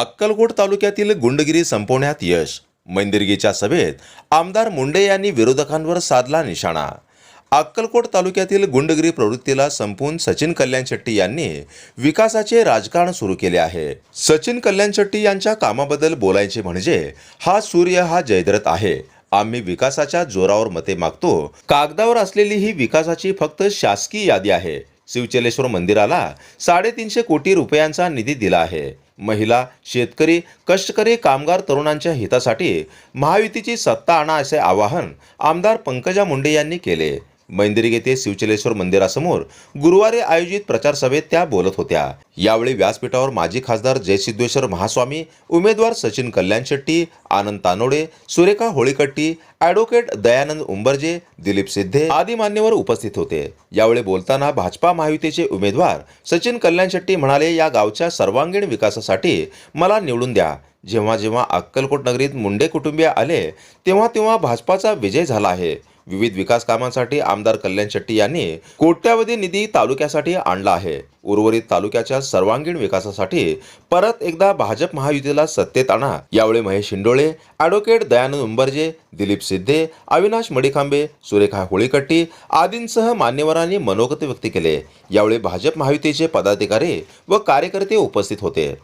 अक्कलकोट तालुक्यातील गुंडगिरी संपवण्यात यश. मंदिरगीच्या सभेत आमदार मुंडे यांनी विरोधकांवर साधला निशाणा. अक्कलकोट तालुक्यातील गुंडगिरी प्रवृत्तीला संपवून सचिन कल्याण शेट्टी यांनी विकासाचे राजकारण सुरू केले आहे. सचिन कल्याण शेट्टी यांच्या कामाबद्दल बोलायचे म्हणजे हा सूर्य हा जयद्रथ आहे. आम्ही विकासाच्या जोरावर मते मागतो. कागदावर असलेली ही विकासाची फक्त शासकीय यादी आहे. शिवचलेश्वर मंदिराला साडेतीनशे कोटी रुपयांचा निधी दिला आहे. महिला शेतकरी कष्टकरी कामगार तरुणांच्या हितासाठी महायुतीची सत्ता आणा असे आवाहन आमदार पंकजा मुंडे यांनी केले. मैंदिरी येथे शिवचलेश्वर मंदिरासमोर गुरुवारी आयोजित प्रचार सभेत त्या बोलत होत्या. यावेळी व्यासपीठावर माजी खासदार जयसिद्धेश्वर महास्वामी उमेदवार सचिन कल्याण शेट्टी आनंद तानोडे सुरेखा होळीकट्टी ॲडव्होकेट दयानंद उंबरजे दिलीप सिद्धे आदी मान्यवर उपस्थित होते. यावेळी बोलताना भाजपा महायुतीचे उमेदवार सचिन कल्याण शेट्टी म्हणाले या गावच्या सर्वांगीण विकासासाठी मला निवडून द्या. जेव्हा जेव्हा अक्कलकोट नगरीत मुंडे कुटुंबीय आले तेव्हा तेव्हा भाजपाचा विजय झाला आहे. विविध विकास कामांसाठी आमदार कल्याण शेट्टी यांनी कोट्यावधी निधी तालुक्यासाठी आणला आहे. उर्वरित तालुक्याच्या सर्वांगीण विकासासाठी परत एकदा भाजप महायुतीला सत्तेत आणा. यावेळी महेश शिंडोळे ॲडव्होकेट दयानंद उंबरजे दिलीप सिद्धे अविनाश मडिखांबे सुरेखा होळीकट्टी आदींसह मान्यवरांनी मनोगत व्यक्त केले. यावेळी भाजप महायुतीचे पदाधिकारी व कार्यकर्ते उपस्थित होते.